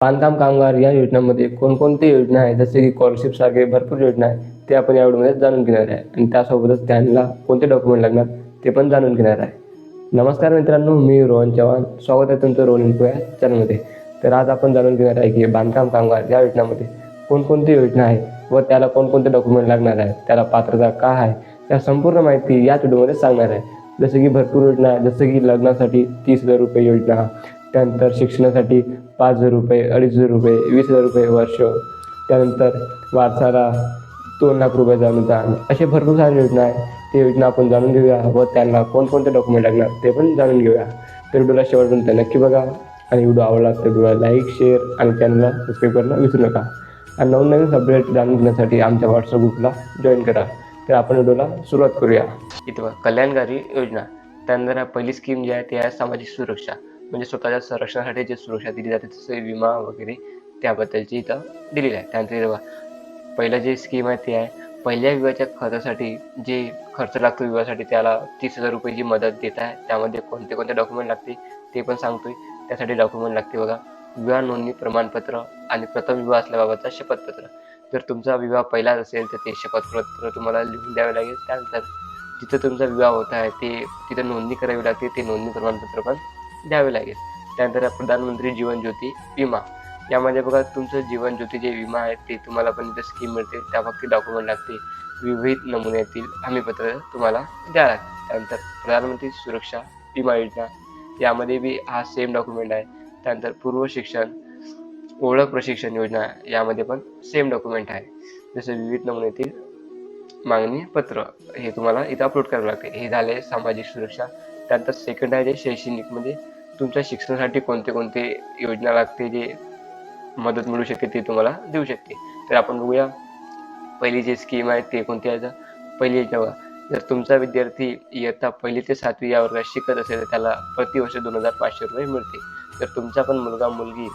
बांधकाम कामगार या योजनांमध्ये कोणकोणती योजना आहे जसे की स्कॉलरशिप सारखे भरपूर योजना आहे ते आपण या व्हिडिओमध्ये जाणून घेणार आहे. आणि त्यासोबतच त्यांना कोणते डॉक्युमेंट लागणार ते पण जाणून घेणार आहे. नमस्कार मित्रांनो मी रोहन चव्हाण. स्वागत आहे तुमचं रोहन इन्फो या चॅनलमध्ये तर आज आपण जाणून घेणार आहे की बांधकाम कामगार या योजनामध्ये कोणकोणती योजना आहे व त्याला कोणकोणते डॉक्युमेंट लागणार आहे त्याला पात्रता काय आहे? या संपूर्ण माहिती याच व्हिडिओमध्ये सांगणार आहे. जसं की भरपूर योजना आहे जसं की लग्नासाठी तीस हजार रुपये योजना त्यानंतर शिक्षणासाठी पाच हजार रुपये अडीच हजार रुपये वीस हजार रुपये वर्ष त्यानंतर वारसाला दोन लाख रुपयाचं अनुदान असे भरपूर सारे योजना आहे. ते योजना आपण जाणून घेऊया व त्यांना कोणकोणते डॉक्युमेंट लागणार ते पण जाणून घेऊया. तर व्हिडिओला शेवटपर्यंत नक्की बघा आणि व्हिडिओ आवडला तर व्हिडिओला लाईक शेअर आणि चॅनलला सबस्क्राईब करणं विसरू नका. आणि नवीन नवीन अपडेट जाणून घेण्यासाठी आमच्या व्हॉट्सअप ग्रुपला जॉईन करा. तर आपण व्हिडिओला सुरुवात करूया. इथं कल्याणकारी योजना. त्यानंतर पहिली स्कीम जी आहे ती आहे सामाजिक सुरक्षा. म्हणजे स्वतःच्या संरक्षणासाठी जे सुरक्षा दिली जाते तसे विमा वगैरे त्याबद्दलची इथं दिलेली आहे. त्यानंतर बघा, पहिलं जे स्कीम आहे ती आहे पहिल्या विवाहाच्या खर्चासाठी जे खर्च लागतो विवाहासाठी त्याला तीस हजार रुपयाची मदत देत आहे त्यामध्ये कोणते कोणते डॉक्युमेंट लागते ते पण सांगतोय. त्यासाठी डॉक्युमेंट लागते बघा विवाह नोंदणी प्रमाणपत्र आणि प्रथम विवाह असल्याबाबतचा शपथपत्र. जर तुमचा विवाह पहिलाच असेल तर ते शपथपत्र तुम्हाला लिहून द्यावे लागेल. त्यानंतर जिथं तुमचा विवाह होत आहे ते तिथं नोंदणी करावी लागते ते नोंदणी प्रमाणपत्र पण द्यावे लागेल. त्यानंतर प्रधानमंत्री जीवन ज्योती विमा. यामध्ये बघा तुमचं जीवन ज्योती जे विमा आहे ते तुम्हाला पण इथं स्कीम मिळते. त्या बाबतीत डॉक्युमेंट लागते विविध नमुन्यातील हमीपत्र तुम्हाला द्यावं लागते त्यानंतर प्रधानमंत्री सुरक्षा विमा योजना. यामध्ये बी हा सेम डॉक्युमेंट आहे. त्यानंतर पूर्व शिक्षण ओळख प्रशिक्षण योजना यामध्ये पण सेम डॉक्युमेंट आहे. जसं विविध नमुन्यातील मागणी पत्र हे तुम्हाला इथं अपलोड करावं लागते. हे झाले सामाजिक सुरक्षा. त्यानंतर सेकंड आहे जे शैक्षणिक म्हणजे तुमच्या शिक्षणासाठी कोणते कोणते योजना लागते जे मदत मिळू शकते ते तुम्हाला देऊ शकते? तर आपण बघूया. पहिली जी स्कीम आहे ते कोणती आहे? पहिली योजना बघा जर तुमचा विद्यार्थी इयत्ता पहिली ते सातवी या वर्गात शिकत असेल तर त्याला प्रतिवर्ष दोन हजार पाचशे रुपये मिळते. जर तुमचा पण मुलगा मुलगी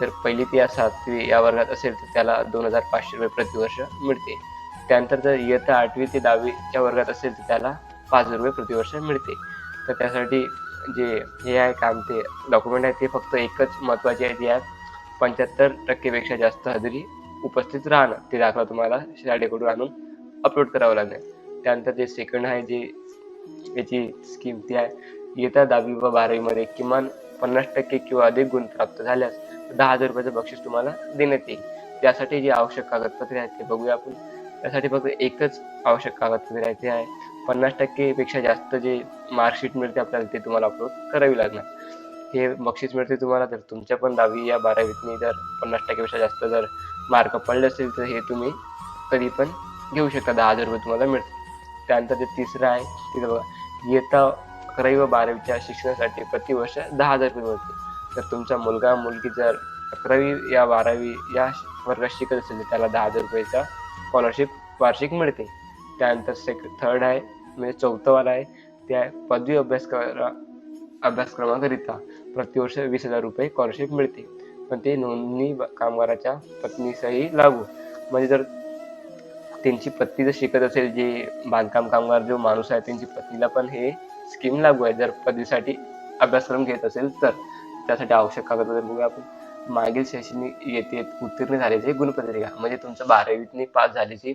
जर पहिली ते या सातवी या वर्गात असेल तर त्याला दोन हजार पाचशे रुपये प्रतिवर्ष मिळते. त्यानंतर जर इयत्ता आठवी ते दहावीच्या वर्गात असेल तर त्याला पाच हजार रुपये प्रतिवर्ष मिळते. तर त्यासाठी जे हे आहे काम ते डॉक्युमेंट आहे ते फक्त एकच महत्त्वाचे आहे ते आहे पंच्याहत्तर टक्केपेक्षा जास्त हजेरी उपस्थित राहणं ते दाखला तुम्हाला शाळेकडून आणून अपलोड करावं लागेल. त्यानंतर जे सेकंड आहे जे याची स्कीम ती आहे येत्या दहावी व बारावीमध्ये किमान पन्नास टक्के किंवा अधिक गुण प्राप्त झाल्यास दहा हजार रुपयाचं बक्षीस तुम्हाला देण्यात येईल. त्यासाठी जे आवश्यक कागदपत्रे आहेत ते बघूया आपण. त्यासाठी फक्त एकच आवश्यक कागदपत्रे आहे ते आहे. पन्नास टक्केपेक्षा जास्त जे मार्कशीट मिळते आपल्याला ते तुम्हाला अपलोड करावी लागणार. हे बक्षीस मिळते तुम्हाला तर तुमच्या पण दहावी या बारावीतनी जर पन्नास टक्केपेक्षा जास्त जर मार्क पडले असेल तर हे तुम्ही कधी पण घेऊ शकता. दहा हजार रुपये तुम्हाला मिळते त्यानंतर जे तिसरं आहे तिथं बघा इयत्ता अकरावी व बारावीच्या शिक्षणासाठी प्रतिवर्ष दहा हजार रुपये मिळते तर तुमचा मुलगा मुलगी जर अकरावी या बारावी या वर्गात शिकत असेल तर त्याला दहा हजार रुपयाचा स्कॉलरशिप वार्षिक मिळते. त्यानंतर सेक थर्ड आहे म्हणजे चौथंवाला आहे. त्या पदवी अभ्यासक्र अभ्यासक्रमाकरिता प्रतिवर्ष वीस हजार रुपये स्कॉलरशिप मिळते. पण ते नोंदणी कामगाराच्या पत्नीसही लागू. म्हणजे जर त्यांची पत्नी जर शिकत असेल जे बांधकाम कामगार जो माणूस आहे त्यांची पत्नीला पण हे स्कीम लागू आहे. जर पदवीसाठी अभ्यासक्रम घेत असेल तर त्यासाठी आवश्यक कागदपत्र बघूया आपण. मागील शैक्षणिक येते उत्तीर्ण झाल्याचे गुणपत्रिका. म्हणजे तुमचं बारावीतनी पास झाल्याची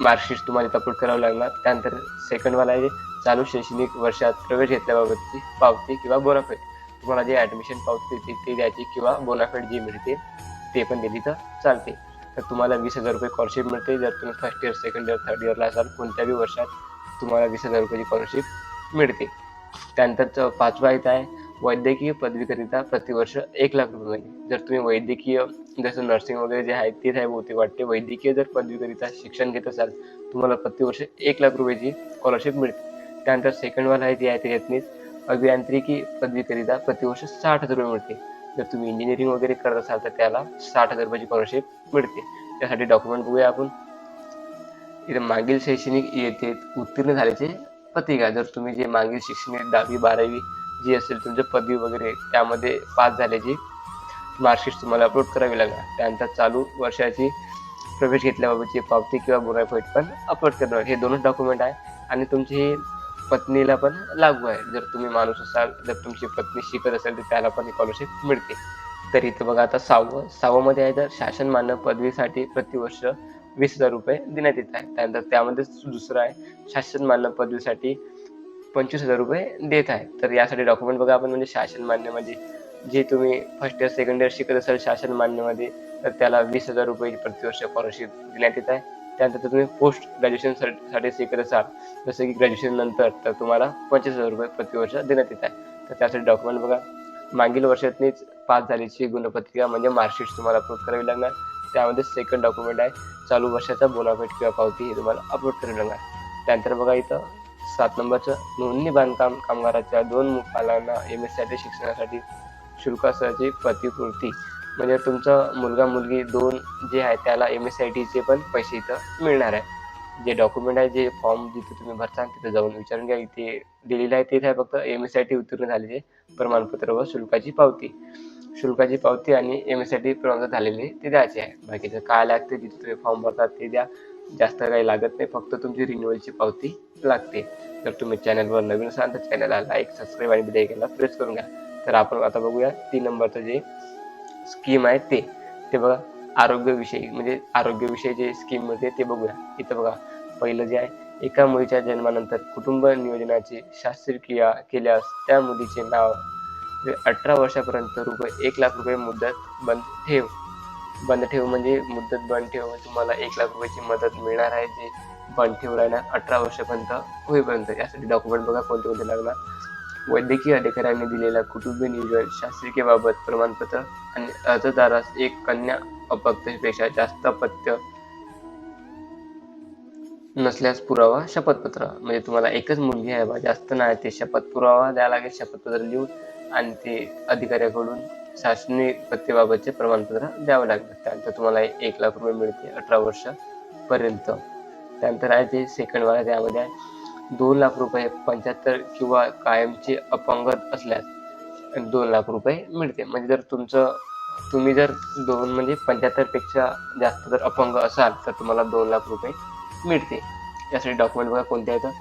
मार्कशीट तुम्हाला इथं अपलोड करावं लागणार. त्यानंतर सेकंडवाला आहे चालू शैक्षणिक वर्षात प्रवेश घेतल्याबाबतची पावती किंवा बोनाफेड. तुम्हाला जे ॲडमिशन पावती ती ते द्यायची किंवा बोनाफेड जी मिळते ते पण दिली तर चालते. तर तुम्हाला वीस हजार रुपये स्कॉलरशिप मिळते. जर तुम्ही first year second year third इयरला असाल कोणत्याही वर्षात तुम्हाला वीस हजार रुपयाची स्कॉलरशिप मिळते. त्यानंतर पाचवा येत आहे वैद्यकीय पदवीकरिता प्रतिवर्ष एक लाख रुपये जर तुम्ही वैद्यकीय जसं नर्सिंग वगैरे जे आहे तेच आहे बहुतेक वाटते. वैद्यकीय जर पदवीकरिता शिक्षण घेत असाल तुम्हाला प्रतिवर्ष एक लाख रुपयाची स्कॉलरशिप मिळते. त्यानंतर सेकंडवाला आहे ती आहे त्याच्यातनीच अभियांत्रिकी पदवीकरिता प्रतिवर्ष साठ हजार रुपये मिळते. जर तुम्ही इंजिनिअरिंग वगैरे करत असाल तर त्याला साठ हजार रुपयाची स्कॉलरशिप मिळते. त्यासाठी डॉक्युमेंट बघूया आपण. इथे मागील शैक्षणिक येते उत्तीर्ण झाल्याचे पत्रिका. जर तुम्ही जे मागील शैक्षणिक दहावी बारावी जी असेल तुमचं पदवी वगैरे त्यामध्ये पास झाल्याची मार्कशीट तुम्हाला अपलोड करावी लागणार. त्यानंतर चालू वर्षाची प्रवेश घेतल्याबाबतची पावती किंवा बोनाफाईड पण अपलोड करणार. हे दोनच डॉक्युमेंट आहे. आणि तुमची ही पत्नीला पण लागू आहे. जर तुम्ही माणूस असाल जर तुमची पत्नी शिकत असेल तर त्याला पण स्कॉलरशिप मिळते. तर इथं बघा आता सहावं सहावंमध्ये आहे तर शासन मान्य पदवीसाठी प्रतिवर्ष वीस हजार रुपये देण्यात येत आहे. त्यानंतर त्यामध्येच दुसरं आहे शासन मान्य पदवीसाठी पंचवीस हजार रुपये देत आहे. तर यासाठी डॉक्युमेंट बघा आपण म्हणजे शासन मान्य म्हणजे जे तुम्ही फर्स्ट इयर सेकंड इयर शिकत असाल शासन मान्यमध्ये तर त्याला वीस हजार रुपये प्रतिवर्ष स्कॉलरशिप देण्यात येत आहे. त्यानंतर तुम्ही पोस्ट ग्रॅज्युएशनसाठी शिकत असाल जसं की ग्रॅज्युएशन नंतर तर तुम्हाला पंचवीस हजार रुपये प्रतिवर्ष देण्यात येत आहे. तर त्यासाठी डॉक्युमेंट बघा. मागील वर्षातनीच पास झाल्याची गुणपत्रिका म्हणजे मार्कशीट तुम्हाला अपलोड करावी लागणार. त्यामध्ये सेकंड डॉक्युमेंट आहे. चालू वर्षाचा बोनाफेट किंवा पावती हे तुम्हाला अपलोड करावी लागणार. त्यानंतर बघा इथं सात नंबरचं नोंदणी बांधकाम कामगाराच्या दोन मुलांना एम एससाठी शिक्षणासाठी शुल्कासाची प्रतिपूर्ती. म्हणजे तुमचा मुलगा मुलगी दोन जे आहे त्याला एम एस आय टीचे पण पैसे इथं मिळणार आहे. जे डॉक्युमेंट आहे जे फॉर्म जिथे तुम्ही भरता तिथे जाऊन विचारून घ्या. इथे दिलेलं आहे तिथे फक्त एम एस आय टी उत्तीर्ण झालेले प्रमाणपत्र व शुल्काची पावती. शुल्काची पावती आणि एम एस आय टी प्रमाणपत्र झालेले ते द्यायचे आहे. बाकीचं काय लागते जिथे तुम्ही फॉर्म भरतात ते द्या. जास्त काही लागत नाही फक्त तुमची रिन्युअलची पावती लागते. जर तुम्ही चॅनलवर नवीन असाल तर चॅनलला लाईक सबस्क्राईब आणि बिल केला प्रेस करून घ्या. तर आपण आता बघूया तीन नंबरचं जे स्कीम आहे ते. ते बघा आरोग्यविषयी म्हणजे आरोग्यविषयी जे स्कीम मिळते ते बघूया. इथं बघा पहिलं जे आहे एका मुलीच्या जन्मानंतर कुटुंब नियोजनाची शास्त्रक्रिया केल्यास त्या मुलीचे नाव अठरा वर्षापर्यंत रुपये एक लाख रुपये मुदत बंद ठेव. बंद ठेव म्हणजे मुदत बंद ठेव. तुम्हाला एक लाख रुपयाची मदत मिळणार आहे जे बंद ठेव राहणार अठरा वर्षापर्यंत होईपर्यंत. यासाठी डॉक्युमेंट बघा कोणते कोणते लागणार. वैद्यकीय अधिकाऱ्यांनी दिलेल्या कुटुंबीय नियोजन शास्त्रीयबाबत प्रमाणपत्र आणि अर्जदारास एक कन्या अपत्यपेक्षा जास्त अपत्य नसल्यास पुरावा शपथपत्र. म्हणजे तुम्हाला एकच मुलगी आहे बा जास्त नाही ते शपथ पुरावा द्यावा लागेल शपथपत्र लिहून आणि ते अधिकाऱ्याकडून शासनी पत्तेबाबतचे प्रमाणपत्र द्यावं लागतं. त्यानंतर तुम्हाला एक लाख रुपये मिळते अठरा वर्ष पर्यंत त्यानंतर आहे ते सेकंड वाला त्यामध्ये आहे दोन लाख रुपये पंच्याहत्तर किंवा कायमचे अपंगत असल्यास दोन लाख रुपये मिळते. म्हणजे जर तुमचं तुम्ही जर दोन म्हणजे पंच्याहत्तरपेक्षा जास्त जर अपंग असाल तर तुम्हाला दोन लाख रुपये मिळते. यासाठी डॉक्युमेंट बघा कोणते आहेत.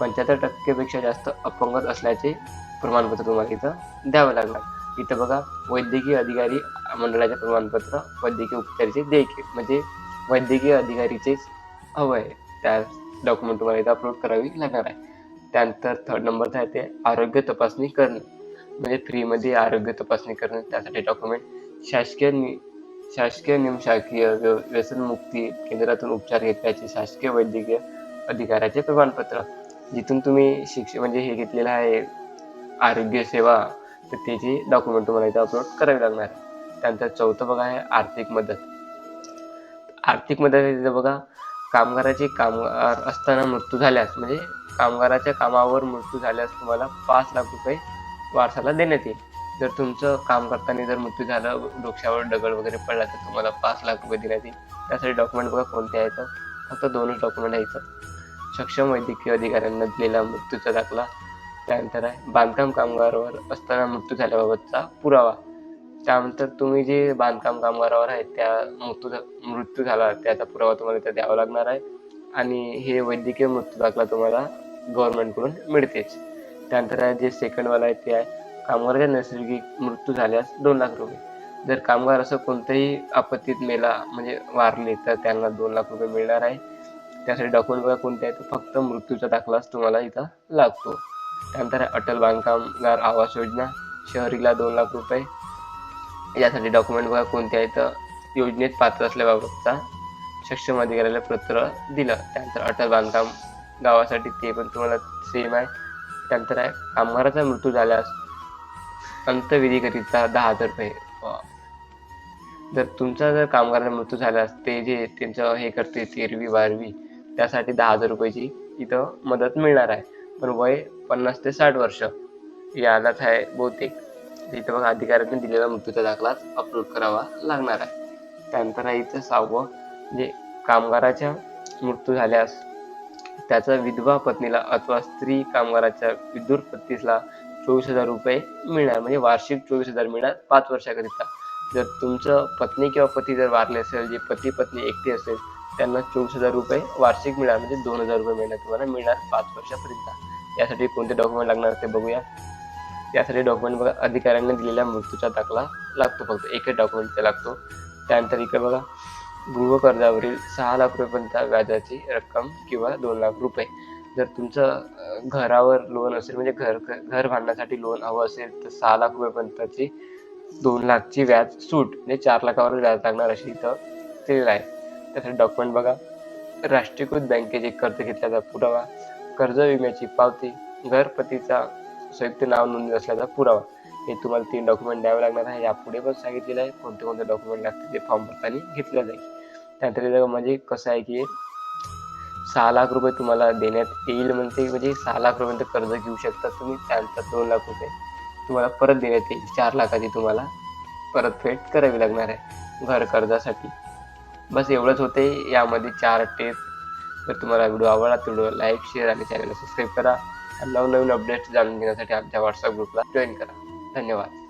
पंच्याहत्तर टक्केपेक्षा जास्त अपंगत असल्याचे प्रमाणपत्र तुम्हाला इथं द्यावं लागणार. इथं बघा वैद्यकीय अधिकारी मंडळाचे प्रमाणपत्र वैद्यकीय उपचाराचे देयके म्हणजे वैद्यकीय अधिकारीचेच हवं आहे. त्या डॉक्युमेंट तुम्हाला इथं अपलोड करावी लागणार आहे. त्यानंतर थर्ड नंबरचं आहे ते आरोग्य तपासणी करणं. म्हणजे फ्रीमध्ये आरोग्य तपासणी करणं त्यासाठी डॉक्युमेंट शासकीय नि शासकीय निमशासकीय व्य व्यसनमुक्ती केंद्रातून उपचार घेतल्याचे शासकीय वैद्यकीय अधिकाऱ्याचे प्रमाणपत्र. जिथून तुम्ही शिक्षण म्हणजे हे घेतलेलं आहे आरोग्य सेवा तर त्याची डॉक्युमेंट तुम्हाला इथं अपलोड करावी लागणार. त्यानंतर चौथं बघा आहे आर्थिक मदत. आर्थिक मदत आहे बघा कामगाराचे कामगार असताना मृत्यू झाल्यास म्हणजे कामगाराच्या कामावर मृत्यू झाल्यास तुम्हाला पाच लाख रुपये वारसाला देण्यात येईल. जर तुमचं काम करताना जर मृत्यू झालं डोक्यावर दगड वगैरे पडला तर तुम्हाला पाच लाख रुपये देण्यात येईल. त्यासाठी डॉक्युमेंट बघा कोणते आहेत फक्त दोनच डॉक्युमेंट यायचं सक्षम वैद्यकीय अधिकाऱ्यांना दिलेला मृत्यूचा दाखला. त्यानंतर आहे बांधकाम कामगारावर असताना मृत्यू झाल्याबाबतचा पुरावा. त्यानंतर तुम्ही जे बांधकाम कामगारावर आहे त्या मृत्यू मृत्यू झाला त्याचा पुरावा तुम्हाला इथं द्यावा लागणार आहे. आणि हे वैद्यकीय मृत्यू दाखला तुम्हाला गव्हर्नमेंटकडून मिळतेच. त्यानंतर जे सेकंडवाला आहे ते आहे कामगाराच्या नैसर्गिक मृत्यू झाल्यास दोन लाख रुपये. जर कामगार असं कोणत्याही आपत्तीत मेला म्हणजे वारले तर त्यांना दोन लाख रुपये मिळणार आहे. त्यासाठी डॉक्युमेंट बघा कोणते आहेत फक्त मृत्यूचा दाखलाच तुम्हाला इथं लागतो. त्यानंतर आहे अटल बांधकामगार आवास योजना शहरीला दोन लाख रुपये. यासाठी डॉक्युमेंट बघा कोणते आहेत योजनेत पात्र असल्याबाबतचा सक्षम अधिकाऱ्याला पत्र दिलं. त्यानंतर अटल बांधकाम गावासाठी ते पण तुम्हाला सेम आहे. त्यानंतर आहे कामगाराचा मृत्यू झाल्यास अंतविधीकरिता दहा हजार रुपये. जर तुमचा जर कामगाराचा मृत्यू झाल्यास ते जे त्यांचं हे करते तेरवी बारवी त्यासाठी दहा हजार रुपयाची इथं मदत मिळणार आहे. पण वय पन्नास ते साठ वर्ष. यालाच आहे बहुतेक. इथं बघा अधिकाऱ्यांनी दिलेला मृत्यूचा दाखलाच अपलोड करावा लागणार आहे. त्यानंतर आहे इथं सहावं जे कामगाराच्या मृत्यू झाल्यास त्याचा विधवा पत्नीला अथवा स्त्री कामगाराच्या विदूर पत्नीला चोवीस हजार रुपये मिळणार म्हणजे वार्षिक चोवीस हजार मिळणार पाच वर्षाकरिता. जर तुमचं पत्नी किंवा पती जर वारले असेल जे पती पत्नी एकटी असेल त्यांना चोवीस हजार रुपये वार्षिक मिळणार म्हणजे दोन हजार रुपये मिळणार तुम्हाला मिळणार पाच वर्षापर्यंत यासाठी कोणते डॉक्युमेंट लागणार ते बघूया. यासाठी डॉक्युमेंट बघा अधिकाऱ्यांनी दिलेल्या मृत्यूचा दाखला लागतो फक्त. एकच डॉक्युमेंट ते लागतो. त्यानंतर इकडे बघा गृहकर्जावरील सहा लाख रुपयेपर्यंत व्याजाची रक्कम किंवा दोन लाख रुपये. जर तुमचं घरावर लोन असेल म्हणजे घर घर बांधण्यासाठी लोन हवं असेल तर सहा लाख रुपयेपर्यंतची दोन लाखची व्याज सूट म्हणजे चार लाखावर व्याज लागणार अशी इथं दिलेलं आहे. त्यासाठी डॉक्युमेंट बघा. राष्ट्रीयकृत बँकेचे कर्ज घेतल्याचा पुरावा कर्ज विम्याची पावती घरपतीचा संयुक्त नाव नोंदणी असल्याचा पुरावा. हे तुम्हाला तीन डॉक्युमेंट द्यावे लागणार आहे. यापुढे पण सांगितलेलं आहे. कोणते कोणते डॉक्युमेंट लागतील ते फॉर्म भरताना घेतलं जाईल. त्यानंतर म्हणजे कसं आहे की सहा लाख रुपये तुम्हाला देण्यात येईल म्हणते. म्हणजे सहा लाख रुपये कर्ज घेऊ शकता तुम्ही. त्यानंतर दोन लाख रुपये तुम्हाला परत देण्यात येईल. चार लाखाची तुम्हाला परतफेड करावी लागणार आहे. घर कर्जासाठी. बस एवढंच होते. यामध्ये चार टेप जर तुम्हाला व्हिडिओ आवडला तर व्हिडिओ लाईक शेअर आणि चॅनलला सबस्क्राईब करा. नवनवीन अपडेट्स जाणून घेण्यासाठी आमच्या व्हॉट्सअप ग्रुपला जॉईन करा. धन्यवाद.